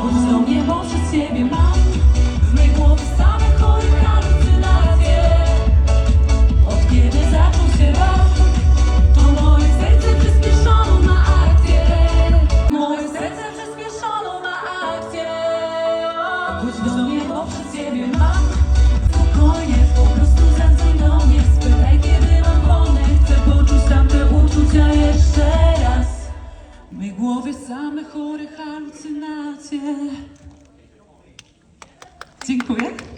Pusto niebo przez ciebie mam. W mej głowie same chore halucynacje. Od kiedy zaczął się rok To moje serce przyspieszono na akcję. Moje serce przyspieszono na akcję. Pusto niebo ciebie mam. Same chore halucynacje. Dziękuję.